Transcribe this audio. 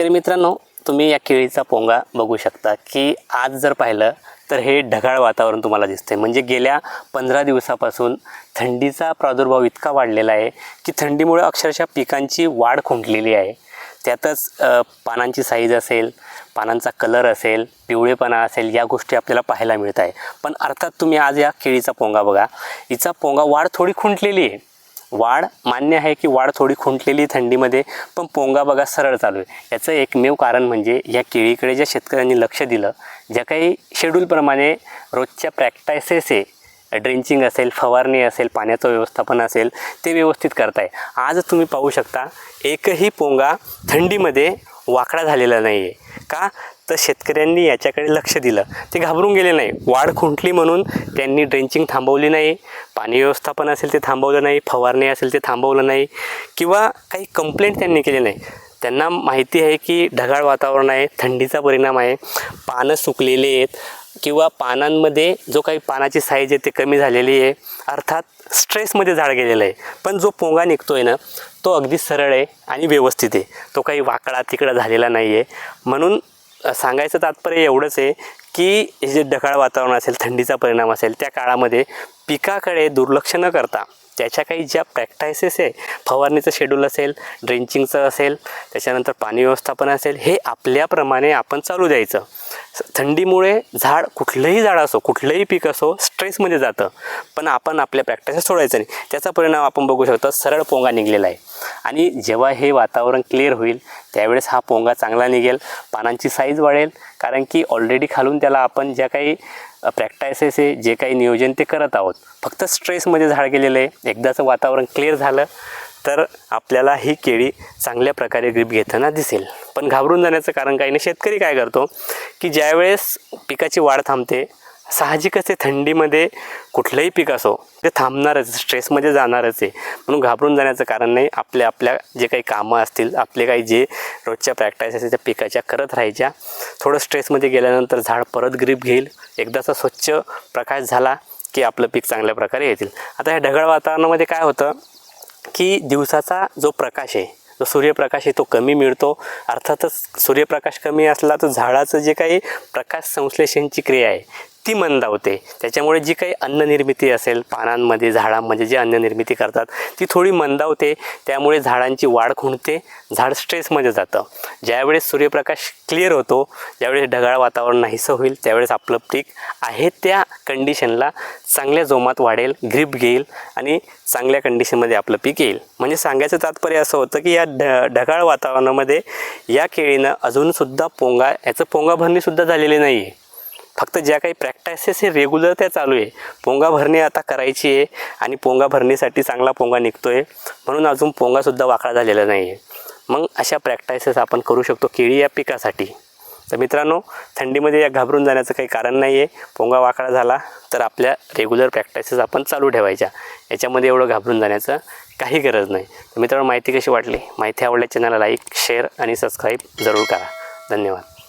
तर मित्रांनो तुम्ही या केळीचा पोंगा बघू शकता की आज जर पाहिलं तर हे ढगाळ वातावरण तुम्हाला दिसतंय. म्हणजे गेल्या पंधरा दिवसापासून थंडीचा प्रादुर्भाव इतका वाढलेला आहे की थंडीमुळे अक्षरशः पिकांची वाढ खुंटलेली आहे. त्यातच पानांची साईज असेल पानांचा कलर असेल पिवळेपणा असेल या गोष्टी आपल्याला पाहायला मिळत आहे. पण अर्थात तुम्ही आज या केळीचा पोंगा बघा. हिचा पोंगा वाढ थोडी खुंटलेली आहे. वाढ मान्य आहे की वाढ थोडी खुंटलेली थंडीमध्ये पण पोंगा बघा सरळ चालू आहे. याचं एकमेव कारण म्हणजे या केळीकडे ज्या शेतकऱ्यांनी लक्ष दिलं ज्या काही शेड्यूलप्रमाणे रोजच्या प्रॅक्टायसेस आहे ड्रिंचिंग असेल फवारणी असेल पाण्याचं व्यवस्थापन असेल ते व्यवस्थित करताय. आज तुम्ही पाहू शकता एकही पोंगा थंडीमध्ये वाकडा झालेला नाही आहे का? तर शेतकऱ्यांनी याच्याकडे लक्ष दिलं. ते घाबरून गेले नाही. वाढ खुंटली म्हणून त्यांनी ड्रेंचिंग थांबवली नाही. पाणी व्यवस्थापन असेल ते थांबवलं नाही. फवारणी असेल ते थांबवलं नाही. किंवा काही कंप्लेंट त्यांनी केली नाही. त्यांना माहिती आहे की ढगाळ वातावरण आहे थंडीचा परिणाम आहे पानं सुकलेली आहेत किंवा पानांमध्ये जो काही पानाची साईज आहे ते कमी झालेली आहे. अर्थात स्ट्रेसमध्ये झाड गेलेलं आहे. पण जो पोंगा निघतो आहे ना तो अगदी सरळ आहे आणि व्यवस्थित आहे. तो काही वाकडा तिकडा झालेला नाही आहे म्हणून सांगायचं तात्पर्य एवढंच आहे की हे जे ढगाळ वातावरण असेल थंडीचा परिणाम असेल त्या काळामध्ये पिकाकडे दुर्लक्ष न करता त्याच्या काही ज्या प्रॅक्टायसेस आहे फवारणीचं शेड्यूल असेल ड्रेंचिंगचं असेल त्याच्यानंतर पाणी व्यवस्थापन असेल हे आपल्याप्रमाणे आपण चालू द्यायचं. थंडीमुळे झाड कुठलंही झाड असो कुठलंही पीक असो स्ट्रेसमध्ये जातं. पण आपण आपल्या प्रॅक्टिसेस सोडायचं नाही. त्याचा परिणाम आपण बघू शकतो सरळ पोंगा निघलेला आहे. आणि जेव्हा हे वातावरण क्लिअर होईल त्यावेळेस हा पोंगा चांगला निघेल पानांची साईज वाढेल. कारण की ऑलरेडी खालून त्याला आपण ज्या काही प्रॅक्टायसेस आहे जे काही नियोजन ते करत आहोत. फक्त स्ट्रेसमध्ये झाड गेलेलं आहे. एकदाचं वातावरण क्लिअर झालं तर आपल्याला ही केळी चांगल्या प्रकारे ग्रीप घेताना दिसेल. पण घाबरून जाण्याचं कारण काही नाही. शेतकरी काय करतो की ज्यावेळेस पिकाची वाढ थांबते साहजिकच आहे थंडीमध्ये कुठलंही पीक असो ते थांबणारच स्ट्रेसमध्ये जाणारच आहे. म्हणून घाबरून जाण्याचं कारण नाही आपल्या आपल्या जे काही कामं असतील आपले काही जे रोजच्या प्रॅक्टिस असतील त्या पिकाच्या करत राहायच्या. थोडं स्ट्रेसमध्ये गेल्यानंतर झाड परत ग्रीप घेईल. एकदाचा स्वच्छ प्रकाश झाला की आपलं पीक चांगल्या प्रकारे येतील. आता ह्या ढगाळ वातावरणामध्ये काय होतं की दिवसाचा जो प्रकाश आहे जो सूर्यप्रकाश आहे तो कमी मिळतो. अर्थातच सूर्यप्रकाश कमी असला तर झाडाचं जे काही प्रकाश संश्लेषणची क्रिया आहे ती मंदावते त्याच्यामुळे जी काही अन्ननिर्मिती असेल पानांमध्ये झाडांमध्ये जी अन्ननिर्मिती करतात ती थोडी मंदावते त्यामुळे झाडांची वाढ खुंटते झाड स्ट्रेसमध्ये जातं. ज्यावेळेस सूर्यप्रकाश क्लिअर होतो ज्यावेळेस ढगाळ वातावरण नाहीसं होईल त्यावेळेस आपलं पीक आहे त्या कंडिशनला चांगल्या जोमात वाढेल ग्रीप घेईल आणि चांगल्या कंडिशनमध्ये आपलं पीक येईल. म्हणजे सांगायचं तात्पर्य असं होतं की या ढ ढगाळ वातावरणामध्ये या केळीनं अजूनसुद्धा पोंगा याचं पोंगा भरणीसुद्धा झालेली नाही आहे फक्त ज्या काही प्रॅक्टिसेस हे रेग्युलर त्या चालू आहे. पोंगा भरणी आता करायची आहे आणि पोंगा भरणीसाठी चांगला पोंगा निघतो आहे म्हणून अजून पोंगासुद्धा वाकडा झालेला नाही आहे मग अशा प्रॅक्टिसेस आपण करू शकतो केळी या पिकासाठी. तर मित्रांनो थंडीमध्ये या घाबरून जाण्याचं काही कारण नाही आहे पोंगा वाकडा झाला तर आपल्या रेग्युलर प्रॅक्टिसेस आपण चालू ठेवायच्या. याच्यामध्ये एवढं घाबरून जाण्याचं काही गरज नाही. तर मित्रांनो माहिती कशी वाटली? माहिती आवडल्या चॅनलला लाईक शेअर आणि सबस्क्राईब जरूर करा. धन्यवाद.